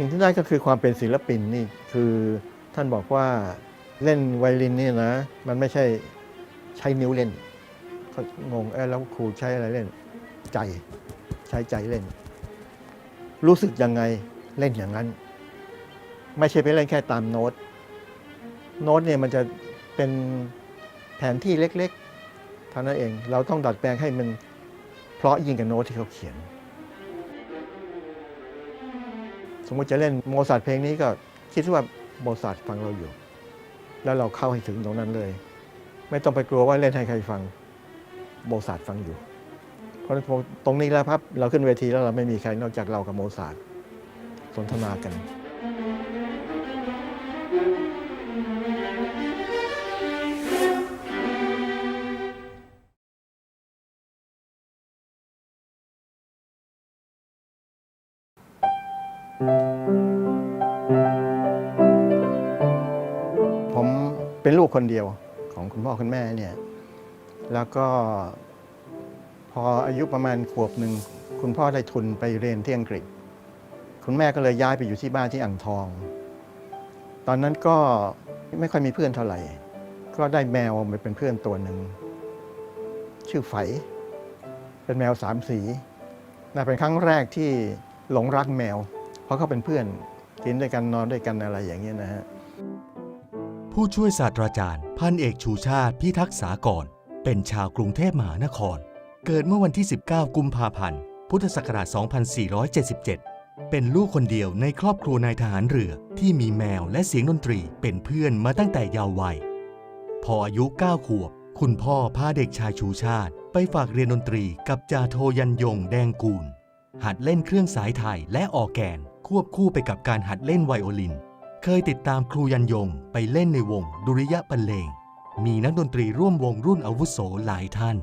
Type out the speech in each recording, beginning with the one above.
สิ่งที่ได้ก็คือความเป็นศิลปินนี่คือท่านบอกว่าเล่นไวโอลินนี่นะ มันไม่ใช่ใช้นิ้วเล่นเขางงเออแล้วครูใช้อะไรเล่น ใจใช้ใจเล่น รู้สึกยังไงเล่นอย่างนั้น ไม่ใช่ไปเล่นแค่ตามโน้ต โน้ตเนี่ยมันจะเป็นแผนที่เล็กๆเท่านั้นเอง เราต้องดัดแปลงให้มันเพราะยิ่งกับโน้ตที่เขาเขียน สมมติจะเล่นโมซาร์ทเพลงนี้ก็คิดว่าโมซาร์ทฟังเราอยู่ แล้วเราเข้าให้ถึงตรงนั้นเลย ไม่ต้องไปกลัวว่าเล่นให้ใครฟังโมซาร์ทฟังอยู่ เพราะตรงนี้แล้วครับเราขึ้นเวทีแล้วเราไม่มีใครนอกจากเรากับโมซาร์ทสนทนากัน ผมเป็นลูกคนเดียวของคุณพ่อคุณแม่เนี่ย แล้วก็พออายุประมาณขวบหนึ่ง คุณพ่อได้ทุนไปเรียนที่อังกฤษ คุณแม่ก็เลยย้ายไปอยู่ที่บ้านที่อ่างทอง ตอนนั้นก็ไม่ค่อยมีเพื่อนเท่าไหร่ ก็ได้แมวมาเป็นเพื่อนตัวหนึ่ง ชื่อไฝ เป็นแมวสามสีน่าเป็นครั้งแรกที่หลงรักแมว เพราะเขาเป็นเพื่อนกินด้วยกันนอนด้วยกันอะไรอย่างเงี้ยนะฮะผู้ช่วยศาสตราจารย์ พันเอกชูชาติพิทักษากร เป็นชาวกรุงเทพมหานคร เกิดเมื่อวันที่ 19 กุมภาพันธ์ พุทธศักราช 2477 เป็นลูกคนเดียวในครอบครัวนายทหารเรือที่มีแมวและเสียงดนตรีเป็นเพื่อนมาตั้งแต่เยาว์วัย พออายุ 9 ขวบ คุณพ่อพาเด็กชายชูชาติ ไปฝากเรียนดนตรีกับจาโทยันยงแดงกูล หัดเล่นเครื่องสายไทยและออแกน ควบคู่ไปกับการหัดเล่นไวโอลิน เคยติดตามครูยันยงไปเล่นในวงดุริยะบรรเลง มีนักดนตรีร่วมวงรุ่นอาวุโสหลายท่าน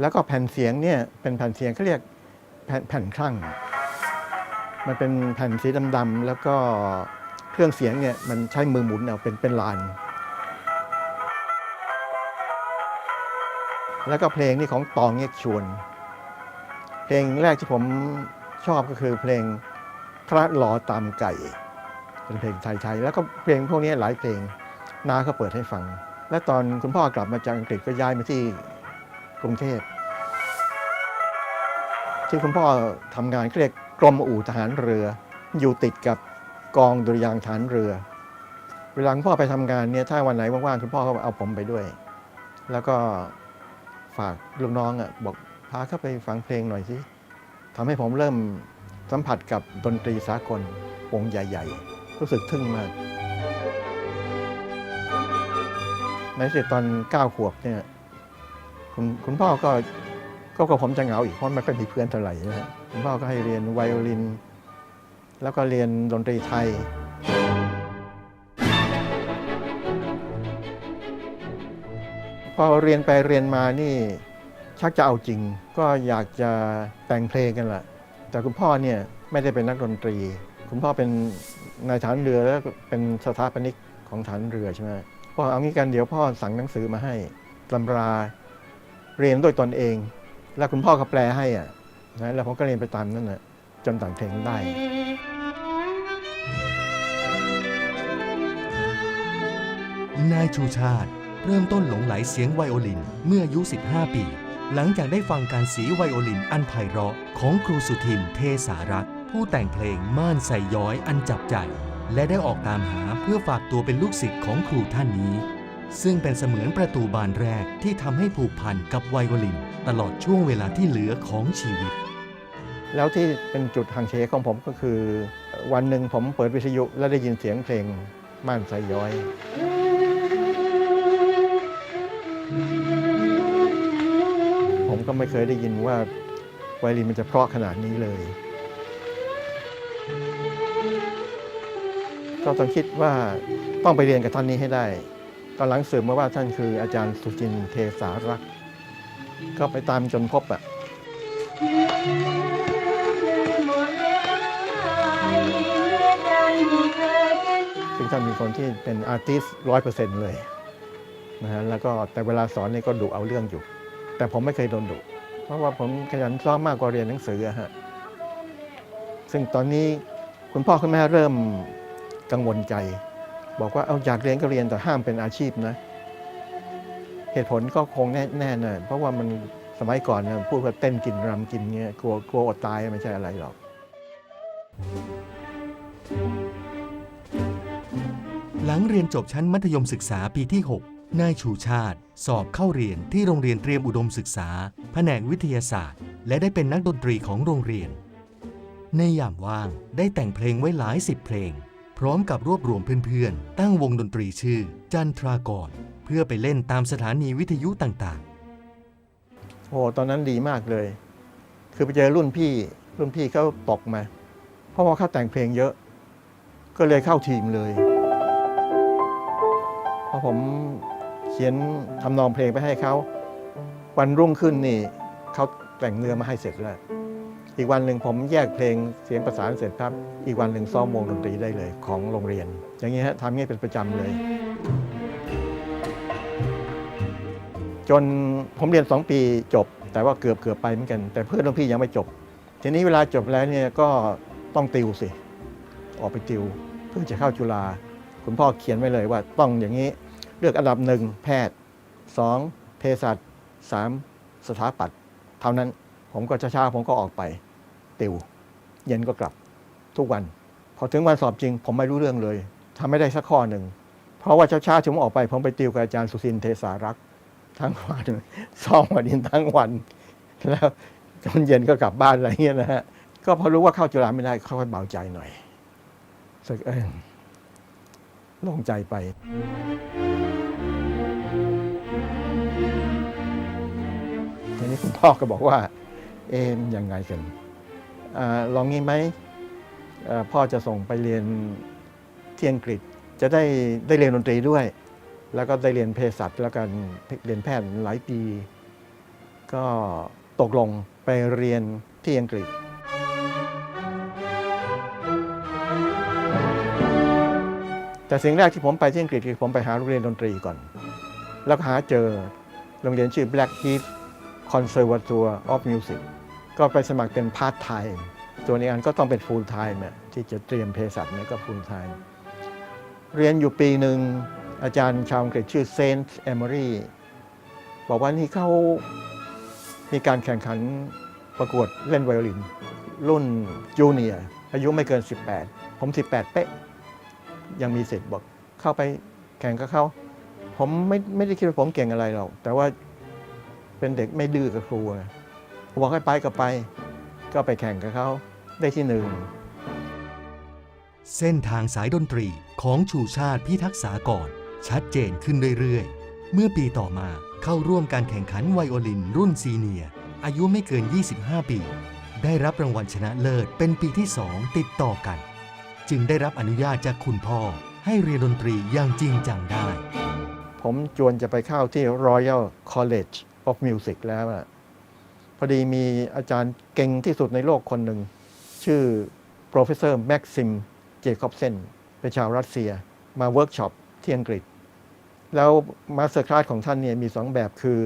แล้วก็แผ่นเสียงเนี่ยเป็นแผ่นเสียงเขาเรียกแผ่นแผ่นคลั่ง มันเป็นแผ่นสีดำๆแล้วก็เครื่องเสียงเนี่ยมันใช้มือหมุนเอาเป็นเป็นลานแล้วก็เพลงนี่ของตองเงยกชวน เพลงแรกที่ผมชอบก็คือเพลงพระหลอตามไก่ เป็นเพลงไทยๆแล้วก็เพลงพวกนี้หลายเพลงนาเขาเปิดให้ฟัง และตอนคุณพ่อกลับมาจากอังกฤษก็ย้ายมาที่กรุงเทพที่คุณพ่อทำงานเรียกกรมอู่ทหารเรือ อยู่ติดกับกองดุริยางทหารเรือ เวลาคุณพ่อไปทำงานเนี่ยถ้าวันไหนว่างๆคุณพ่อก็เอาผมไปด้วย แล้วก็ฝากลูกน้องอะบอก พาเข้าไปฟังเพลงหน่อยสิทำให้ผมเริ่มสัมผัสกับดนตรีสากลวงใหญ่ ๆ รู้สึกทึ่งมาก ในที่สุดตอนเก้าขวบเนี่ยคุณคุณพ่อก็ก็กับผมจะเหงาอีกเพราะไม่ค่อยมีเพื่อนเท่าไหร่นะฮะคุณพ่อก็ให้เรียนไวโอลิน แล้วก็เรียนดนตรีไทย พอเรียนไปเรียนมานี่ ชักจะเอาจริง ก็อยากจะแต่งเพลงกันแหละแต่คุณพ่อเนี่ยไม่ได้เป็นนักดนตรี คุณพ่อเป็นนายฐานเรือแล้วเป็นสถาปนิกของฐานเรือใช่ไหมพ่อเอางี้กันเดี๋ยวพ่อสั่งหนังสือมาให้ตำราเรียนด้วยตนเอง แล้วคุณพ่อก็แปลให้อะนะแล้วผมก็เรียนไปตามนั่นแหละจนแต่งเพลงได้นายชูชาติ เริ่มต้นหลงไหลเสียงไวโอลินเมื่ออายุ 15 ปี หลังจากได้ฟังการสีไวโอลินอันไพเราะของครูสุทินเทสารักษ์ผู้แต่งเพลงม่านใส่ย้อยอันจับใจ และได้ออกตามหาเพื่อฝากตัวเป็นลูกศิษย์ของครูท่านนี้ ซึ่งเป็นเสมือนประตูบานแรกที่ทำให้ผูกพันกับไวโอลิน ตลอดช่วงเวลาที่เหลือของชีวิต แล้วที่เป็นจุดหังเฉของผมก็คือ วันหนึ่งผมเปิดวิทยุแล้วได้ยินเสียงเพลงม่านใส่ย้อย ก็ไม่เคยได้ยินว่าไวโอลินมันจะเพราะขนาดนี้เลย ก็ต้องคิดว่าต้องไปเรียนกับท่านนี้ให้ได้ ตอนหลังสืบมาว่าท่านคืออาจารย์สุจินเทสารักษ์ก็ไปตามจนพบอะซึ่งท่านเป็นคนที่เป็นอาร์ติสร้อยเปอร์เซ็นต์เลยนะฮะแล้วก็แต่เวลาสอนนี่ก็ดุเอาเรื่องอยู่ แต่ผมไม่เคยโดนดุเพราะว่าผมขยันซ้อมมากกว่าเรียนหนังสือฮะซึ่งตอนนี้คุณพ่อคุณแม่เริ่มกังวลใจ บอกว่าเอาอยากเรียนก็เรียนแต่ห้ามเป็นอาชีพนะ เหตุผลก็คงแน่แน่เลยเพราะว่ามันสมัยก่อนนี่ยพูดว่าเต้นกินรำกินเงี้ยกลัวกลัวอดตายไม่ใช่อะไรหรอกหลังเรียนจบชั้นมัธยมศึกษาปีที่ 6 นายชูชาติ สอบเข้าเรียนที่โรงเรียนเตรียมอุดมศึกษา แผนกวิทยาศาสตร์ และได้เป็นนักดนตรีของโรงเรียน ในยามว่างได้แต่งเพลงไว้หลายสิบเพลง พร้อมกับรวบรวมเพื่อนๆ ตั้งวงดนตรีชื่อ จันทรากร เพื่อไปเล่นตามสถานีวิทยุต่างๆ โอ้ตอนนั้นดีมากเลย คือไปเจอรุ่นพี่รุ่นพี่เขาตกมา เพราะว่าเขาแต่งเพลงเยอะ ก็เลยเข้าทีมเลยพอผม ขียนทำนองเพลงไปให้เขา วันรุ่งขึ้นนี่เขาแต่งเนื้อมาให้เสร็จแล้วอีกวันหนึ่งผมแยกเพลงเสียงประสานเสร็จครับ อีกวันหนึ่งซ้อมวงดนตรีได้เลยของโรงเรียน อย่างนี้ฮะทำงี้เป็นประจำเลย จนผมเรียน 2 ปีจบ แต่ว่าเกือบเกือบไปเหมือนกัน แต่เพื่อนรุ่นพี่ยังไม่จบ ทีนี้เวลาจบแล้วเนี่ยก็ต้องติวสิ ออกไปติว เพื่อจะเข้าจุฬาคุณพ่อเขียนไว้เลยว่าต้องอย่างนี้ เลือกอันดับหนึ่งแพทย์ 2. เภสัช 3. สถาปัตย์เท่านั้นผมก็ช้าๆผมก็ออกไป ติว เย็นก็กลับทุกวัน พอถึงวันสอบจริง ผมไม่รู้เรื่องเลยทำไม่ได้สักข้อหนึ่ง เพราะว่าเช้าๆผมออกไป ผมไปติวกับอาจารย์สุสินเทสารักษ์ทั้งวันซ้อมวันดินทั้งวัน แล้วจนเย็นก็กลับบ้านอะไรเงี้ยนะฮะก็พอรู้ว่าเข้าจุฬาไม่ได้ค่อยๆเบาใจหน่อยสึกเออลงใจไป พ่อก็บอกว่า เอ็มยังไงกันอลองงี้ไหมพ่อจะส่งไปเรียนที่อังกฤษจะได้ได้เรียนดนตรีด้วย แล้วก็ได้เรียนเภสัชแล้วกันเรียนแพทย์หลายปี ก็ตกลงไปเรียนที่อังกฤษ แต่สิ่งแรกที่ผมไปที่อังกฤษคือผมไปหาโรงเรียนดนตรีก่อน แล้วก็หาเจอโรงเรียนชื่อ Blackheath Conservatoire of Music ก็ไปสมัครเป็นพาร์ทไทม์ส่วนอีกอันก็ต้องเป็น full time อะที่จะเตรียมเภสัชเนี่ยก็ full time เรียนอยู่ปีหนึ่งอาจารย์ชาวอังกฤษชื่อเซนต์เอม r รีบอกว่านี่เขามีการแข่งขันประกวดเล่นไวโอลิน รุ่นจูเนียร์อายุไม่เกิน 18 ผม 18 เป๊ะ ยังมีสิทธิ์บอกเข้าไปแข่งกับเขา ผมไม่ไม่ได้คิดว่าผมเก่งอะไรหรอก แต่ว่า เป็นเด็กไม่ดื้อกับครูไงผมบอกให้ไปก็ไป ก็ไปแข่งกับเขาได้ที่หนึ่งเส้นทางสายดนตรีของชูชาติพิทักษากรชัดเจนขึ้นเรื่อยๆ เมื่อปีต่อมาเข้าร่วมการแข่งขันไวโอลินรุ่นซีเนียร์อายุไม่เกิน 25 ปี ได้รับรางวัลชนะเลิศเป็นปีที่2ติดต่อกัน จึงได้รับอนุญาตจากคุณพ่อ ให้เรียนดนตรีอย่างจริงจังได้ ผมจวนจะไปเข้าที่ Royal College of Music แล้วอะพอดีมีอาจารย์เก่งที่สุดในโลกคนหนึ่ง ชื่อ Professor Maxim Jacobsen เป็นชาวรัสเซีย มาเวิร์กช็อปที่อังกฤษ แล้วมาสเตอร์คลาสของท่านเนี่ยมีสองแบบคือ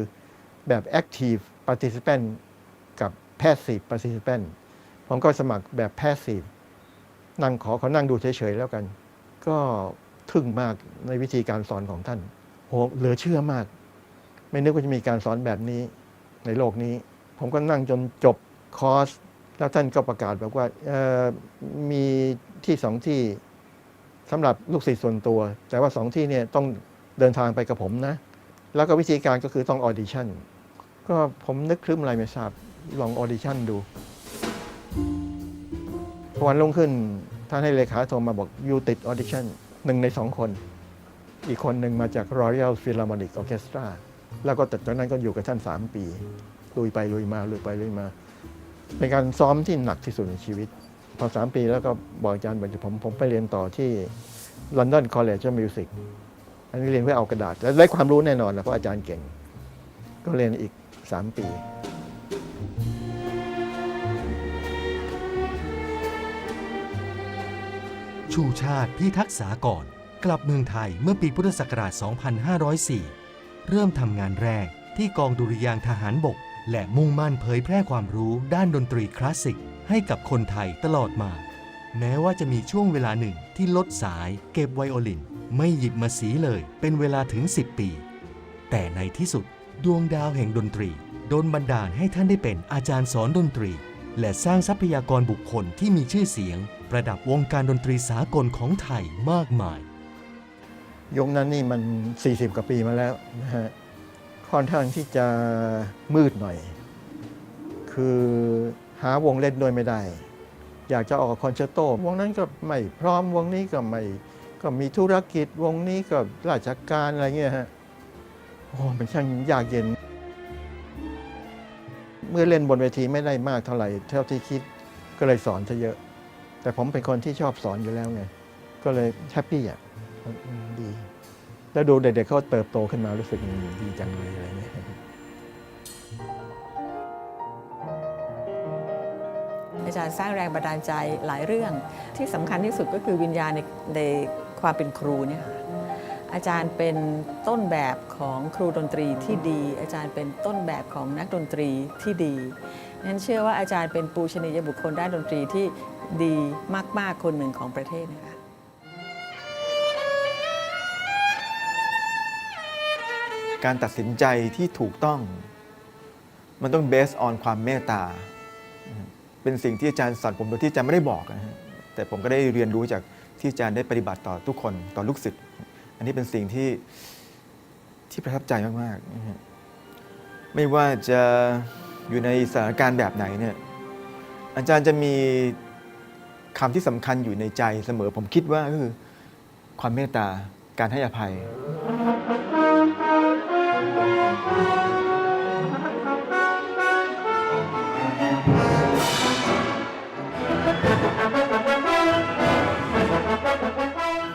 แบบ Active Participant กับ Passive Participant ผมก็สมัครแบบ Passive นั่งขอเขานั่งดูเฉยๆแล้วกัน ก็ทึ่งมากในวิธีการสอนของท่านโหเหลือเชื่อมาก ไม่นึกว่าจะมีการสอนแบบนี้ในโลกนี้ ผมก็นั่งจนจบคอร์ส แล้วท่านก็ประกาศบอกว่ามีที่สองที่สำหรับลูกศิษย์ส่วนตัว แต่ว่าสองที่เนี่ยต้องเดินทางไปกับผมนะ แล้วก็วิธีการก็คือต้องออดิชั่นก็ผมนึกครึ้มอะไรไม่ทราบลองออดิชั่นดูพอวันรุ่งขึ้นท่านให้เลขาโทรมาบอกยูติดออดิชั่นหนึ่งในสองคน อีกคนหนึ่งมาจาก Royal Philharmonic Orchestra แล้วก็จากนั้นก็อยู่กับท่าน 3 ปีลุยไปลุยมาลุยไปลุยมา เป็นการซ้อมที่หนักที่สุดในชีวิต พอ 3 ปีแล้วก็บอกอาจารย์บอกผมผมไปเรียนต่อที่ London College of Music อันนี้เรียนเพื่อเอากระดาษ และได้ความรู้แน่นอนนะเพราะอาจารย์เก่ง ก็เรียนอีก 3 ปีชูชาติพิทักษากรกลับเมืองไทยเมื่อปีพุทธศักราช 2504 เริ่มทำงานแรกที่กองดุริยางทหารบก และมุ่งมั่นเผยแพร่ความรู้ด้านดนตรีคลาสสิก ให้กับคนไทยตลอดมา แม้ว่าจะมีช่วงเวลาหนึ่งที่ลดสายเก็บไวโอลิน ไม่หยิบมาสีเลยเป็นเวลาถึง 10 ปี แต่ในที่สุดดวงดาวแห่งดนตรีโดนบันดาลให้ท่านได้เป็นอาจารย์สอนดนตรี และสร้างทรัพยากรบุคคลที่มีชื่อเสียง ประดับวงการดนตรีสากลของไทยมากมาย ยุคนั้นนี่มัน 40 กว่าปีมาแล้วนะฮะค่อนข้างที่จะมืดหน่อย คือหาวงเล่นด้วยไม่ได้ อยากจะออกคอนแชร์โตวงนั้นก็ไม่พร้อมวงนี้ก็ไม่ก็มีธุรกิจวงนี้ก็ราชการอะไรเงี้ยฮะโอ้มันช่างยากเย็น เมื่อเล่นบนเวทีไม่ได้มากเท่าไหร่เท่าที่คิดก็เลยสอนซะเยอะ แต่ผมเป็นคนที่ชอบสอนอยู่แล้วไง ก็เลยแฮปปี้อะ ดี แล้วดูเด็กๆเขาเติบโตขึ้นมารู้สึกดีจังเลยอะไรเงี้ยอาจารย์สร้างแรงบันดาลใจหลายเรื่อง ที่สำคัญที่สุดก็คือวิญญาณในในความเป็นครูเนี่ยค่ะอาจารย์เป็นต้นแบบของครูดนตรีที่ดี อาจารย์เป็นต้นแบบของนักดนตรีที่ดีนั้นเชื่อว่าอาจารย์เป็นปูชนียบุคคลด้านดนตรีที่ดีมาก ๆ คนหนึ่งของประเทศนะคะ การตัดสินใจที่ถูกต้อง มันต้องเบสออนความเมตตา เป็นสิ่งที่อาจารย์สอนผมโดยที่อาจารย์ไม่ได้บอกนะฮะแต่ผมก็ได้เรียนรู้จากที่อาจารย์ได้ปฏิบัติต่อทุกคนต่อลูกศิษย์อันนี้เป็นสิ่งที่ที่ประทับใจมากๆนะฮะไม่ว่าจะอยู่ในสถานการณ์แบบไหนเนี่ยอาจารย์จะมีคำที่สำคัญอยู่ในใจเสมอผมคิดว่าก็คือความเมตตาการให้อภัย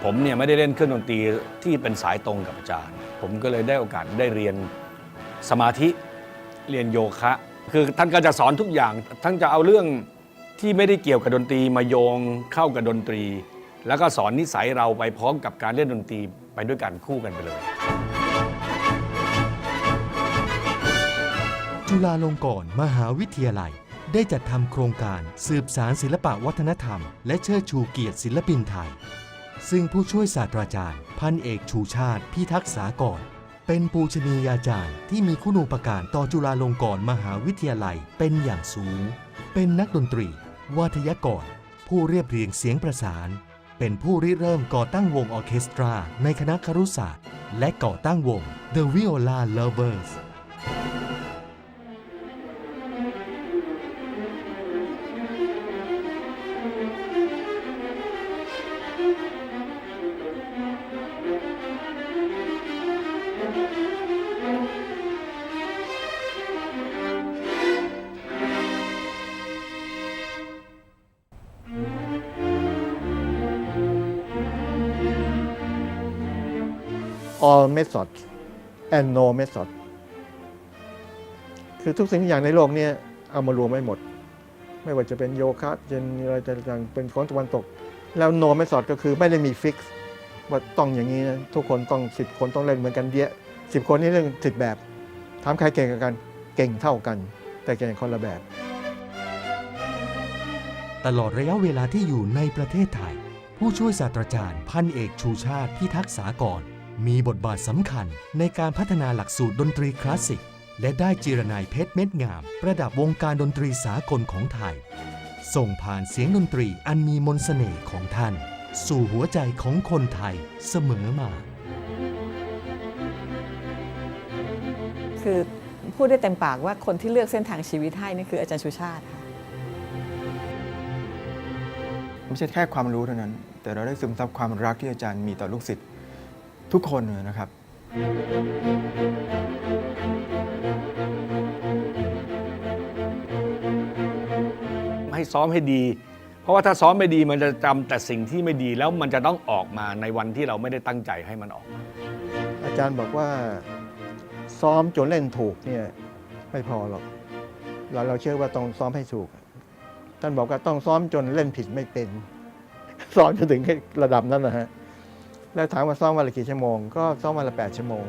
ผมเนี่ยไม่ได้เล่นเครื่องดนตรีที่เป็นสายตรงกับอาจารย์ ผมก็เลยได้โอกาสได้เรียนสมาธิเรียนโยคะ คือท่านก็จะสอนทุกอย่าง ท่านจะเอาเรื่องที่ไม่ได้เกี่ยวกับดนตรีมาโยงเข้ากับดนตรี แล้วก็สอนนิสัยเราไปพร้อมกับการเล่นดนตรีไปด้วยกันคู่กันไปเลย จุฬาลงกรณ์มหาวิทยาลัย ได้จัดทำโครงการสืบสารศิลปะวัฒนธรรม และเชิดชูเกียรติศิลปินไทย ซึ่งผู้ช่วยศาสตราจารย์ พันเอกชูชาติพิทักษ์สากรเป็นปูชนียาจารย์ที่มีคุณูปการต่อจุฬาลงกรณ์มหาวิทยาลัยเป็นอย่างสูง เป็นนักดนตรี วาทยกร ผู้เรียบเรียงเสียงประสาน เป็นผู้ริเริ่มก่อตั้งวงออเคสตราในคณะครุศาสตร์ และก่อตั้งวง The Viola Lovers all method and no method คือทุกสิ่งทุกอย่างในโลกนี้เอามารวมไว้หมด ไม่ว่าจะเป็นโยคะเจนอะไรต่างๆเป็นของตะวันตก แล้ว no method ก็คือไม่ได้มีฟิกว่าต้องอย่างนี้นะทุกคนต้องสิบคนต้องเล่นเหมือนกันเดียสิบคนนี่เรื่องสิบแบบถามใครเก่งกัน เก่งเท่ากัน แต่เก่งคนละแบบ ตลอดระยะเวลาที่อยู่ในประเทศไทย ผู้ช่วยศาสตราจารย์ พันเอกชูชาติพิทักษ์สากร มีบทบาทสำคัญในการพัฒนาหลักสูตรดนตรีคลาสสิก และได้จีรนายเพชรเม็ดงาม ประดับวงการดนตรีสากลของไทย ส่งผ่านเสียงดนตรีอันมีมนต์เสน่ห์ของท่าน สู่หัวใจของคนไทยเสมอมา คือพูดได้เต็มปากว่าคนที่เลือกเส้นทางชีวิตให้นี่คืออาจารย์ชูชาติค่ะไม่ใช่แค่ความรู้เท่านั้น แต่เราได้ซึมซับความรักที่อาจารย์มีต่อลูกศิษย์ ทุกคนเลยนะครับ ให้ซ้อมให้ดี เพราะว่าถ้าซ้อมไม่ดีมันจะจำแต่สิ่งที่ไม่ดีแล้วมันจะต้องออกมาในวันที่เราไม่ได้ตั้งใจให้มันออกมาอาจารย์บอกว่าซ้อมจนเล่นถูกเนี่ยไม่พอหรอกเราเราเชื่อว่าต้องซ้อมให้ถูก ท่านบอกว่าต้องซ้อมจนเล่นผิดไม่เป็น ซ้อมจนถึงระดับนั้นนะฮะ แล้วถามว่าซ่อมวันละกี่ชั่วโมงก็ซ่อมวันละแปดชั่วโมง